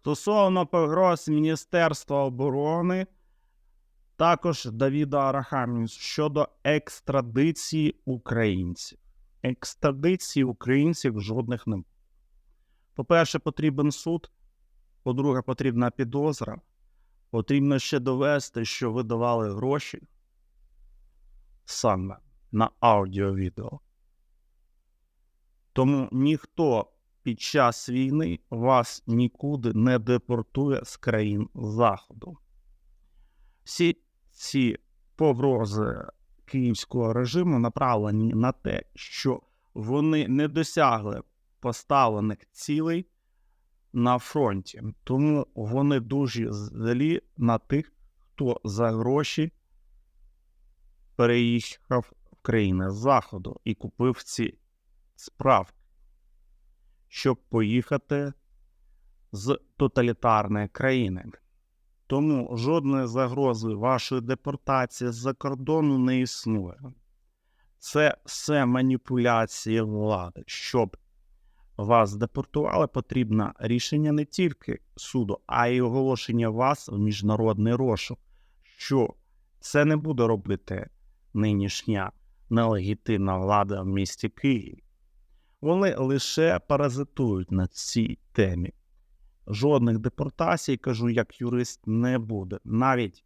Стосовно погроз Міністерства оборони, також Давіда Арахамію щодо екстрадиції українців. Екстрадиції українців жодних не буде. По-перше, потрібен суд. По-друге, потрібна підозра. Потрібно ще довести, що ви давали гроші саме на аудіо-відео. Тому ніхто під час війни вас нікуди не депортує з країн Заходу. Всі ці погрози київського режиму направлені на те, що вони не досягли поставлених цілей на фронті. Тому вони дуже злі на тих, хто за гроші переїхав в країни Заходу і купив ці справки, щоб поїхати з тоталітарної країни. Тому жодної загрози вашої депортації з-за кордону не існує. Це все маніпуляції влади. Щоб вас депортували, потрібно рішення не тільки суду, а й оголошення вас в міжнародний розшук, що це не буде робити нинішня нелегітимна влада в місті Києві. Вони лише паразитують на цій темі. Жодних депортацій, кажу, як юрист, не буде. Навіть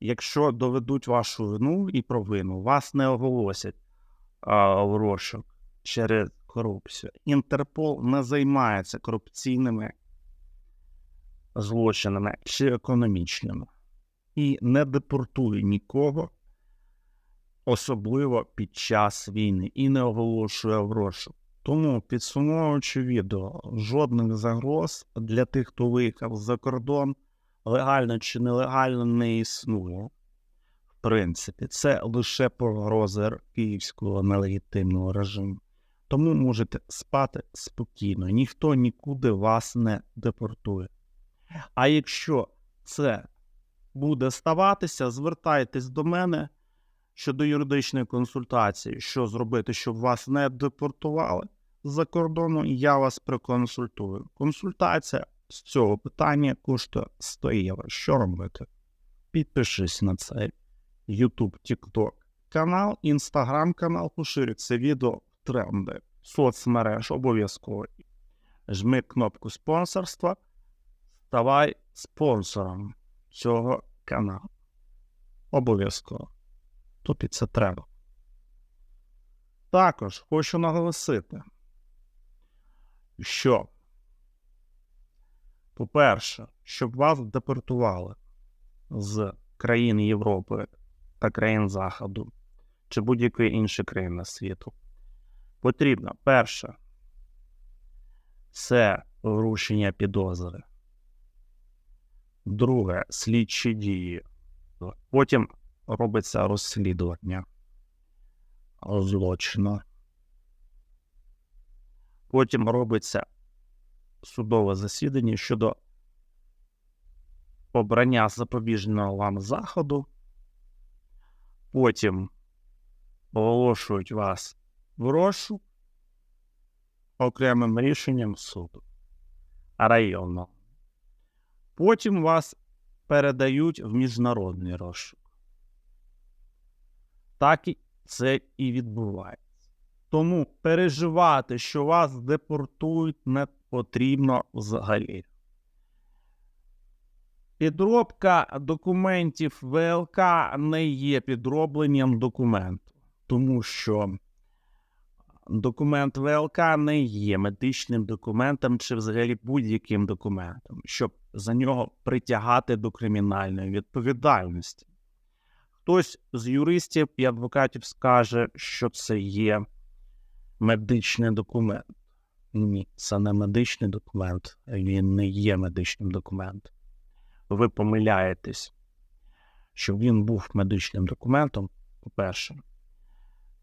якщо доведуть вашу вину і провину, вас не оголосять а, в розшук через корупцію. Інтерпол не займається корупційними злочинами чи економічними і не депортує нікого, особливо під час війни, і не оголошує в розшук. Тому, підсумовуючи відео, жодних загроз для тих, хто виїхав за кордон, легально чи нелегально, не існує. В принципі, це лише погрози київського нелегітимного режиму. Тому можете спати спокійно, ніхто нікуди вас не депортує. А якщо це буде ставатися, звертайтесь до мене щодо юридичної консультації, що зробити, щоб вас не депортували за кордону, я вас проконсультую. Консультація з цього питання коштує 100 євро. Що робити? Підпишись на цей YouTube, TikTok канал, Instagram канал, поширюй це відео тренди соцмереж обов'язково. Жми кнопку спонсорства, ставай спонсором цього каналу. Обов'язково. Тобі це треба. Також хочу наголосити, що, по-перше, щоб вас депортували з країн Європи та країн Заходу чи будь-якої іншої країни світу, потрібно перше це врушення підозри. Друге слідчі дії. Потім робиться розслідування злочину. Потім робиться судове засідання щодо обрання запобіжного вам заходу. Потім оголошують вас в розшук окремим рішенням суду районного. Потім вас передають в міжнародний розшук. Так і це і відбувається. Тому переживати, що вас депортують, не потрібно взагалі. Підробка документів ВЛК не є підробленням документу, тому що документ ВЛК не є медичним документом чи взагалі будь-яким документом, щоб за нього притягати до кримінальної відповідальності. Хтось з юристів і адвокатів скаже, що це є медичний документ. Ні, це не медичний документ, він не є медичним документом. Ви помиляєтесь, щоб він був медичним документом, по-перше,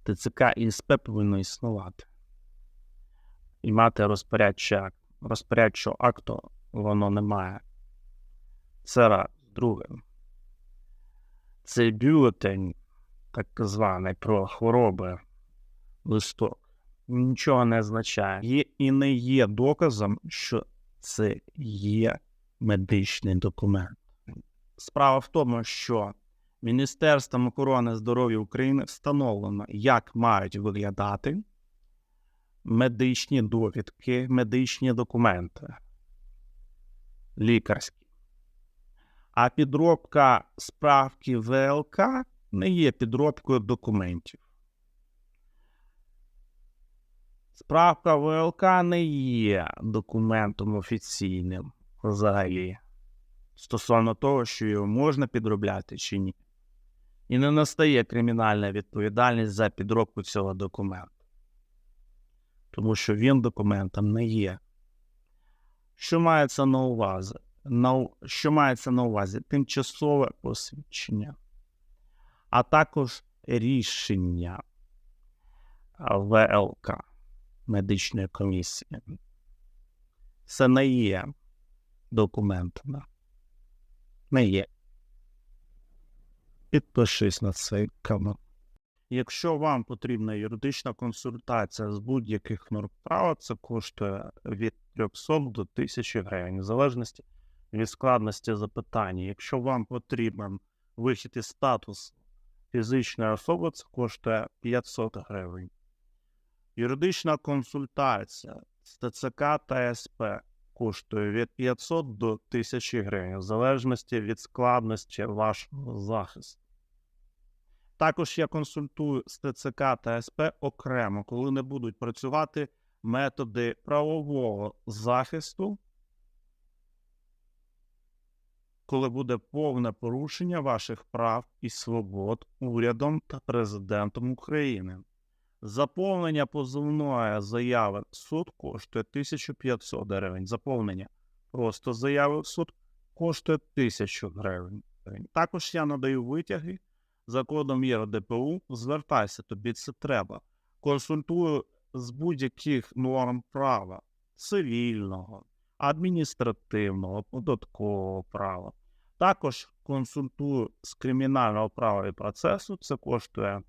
ТЦК і СП повинно існувати. І мати розпорядчий акт. Розпорядчого акту воно не має. Це раз. Друге. Цей бюлетень, так званий про хвороби листок, нічого не означає. Є і не є доказом, що це є медичний документ. Справа в тому, що Міністерством охорони здоров'я України встановлено, як мають виглядати медичні довідки, медичні документи лікарські. А підробка справки ВЛК не є підробкою документів. Справка ВЛК не є документом офіційним взагалі стосовно того, що його можна підробляти чи ні. І не настає кримінальна відповідальність за підробку цього документу. Тому що він документом не є. Що мається на увазі? На, що мається на увазі? Тимчасове посвідчення, а також рішення ВЛК медичної комісії. Це не є документами. Не є. Підпишись на цей канал. Якщо вам потрібна юридична консультація з будь-яких норм права, це коштує від 300 до 1000 гривень, в залежності від складності запитання. Якщо вам потрібен вихід із статусу фізичної особи, це коштує 500 гривень. Юридична консультація з ТЦК та СП коштує від 500 до 1000 гривень, в залежності від складності вашого захисту. Також я консультую з ТЦК та СП окремо, коли не будуть працювати методи правового захисту, коли буде повне порушення ваших прав і свобод урядом та президентом України. Заповнення позовної заяви в суд коштує 1500 гривень. Заповнення просто заяви в суд коштує 1000 гривень. Також я надаю витяги за кодом ЄРДПУ. Звертайся, тобі це треба. Консультую з будь-яких норм права цивільного, адміністративного, податкового права. Також консультую з кримінального права і процесу. Це коштує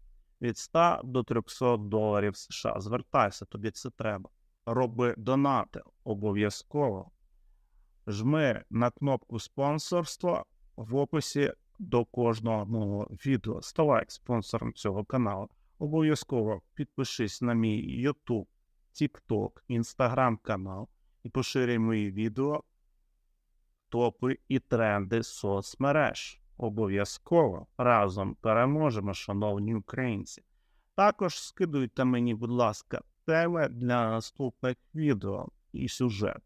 від 100 до 300 доларів США. Звертайся, тобі це треба. Роби донати обов'язково. Жми на кнопку спонсорства в описі до кожного відео. Ставай спонсором цього каналу. Обов'язково підпишись на мій YouTube, TikTok, Instagram канал і поширюй мої відео, топи і тренди соцмереж. Обов'язково разом переможемо, шановні українці. Також скидуйте мені, будь ласка, теми для наступних відео і сюжет.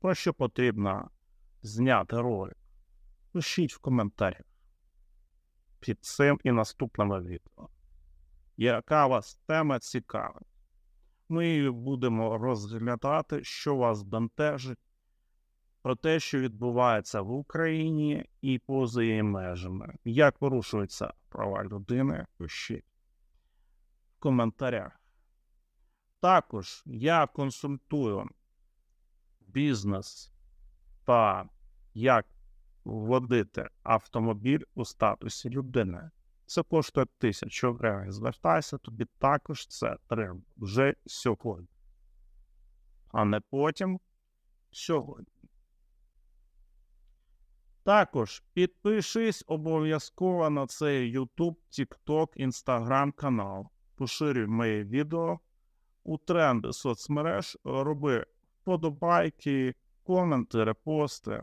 Про що потрібно зняти ролик? Пишіть в коментарях під цим і наступними відео. Яка вас тема цікавить? Ми будемо розглядати, що вас бентежить про те, що відбувається в Україні і поза її межами. Як порушуються права людини, пишіть в коментарях. Також я консультую бізнес та як вводити автомобіль у статусі людини. Це коштує тисячу гривень. Звертайся, тобі також це треба вже сьогодні, а не потім сьогодні. Також підпишись обов'язково на цей YouTube, TikTok, Instagram канал. Поширюй моє відео у тренди соцмереж, роби вподобайки, коменти, репости.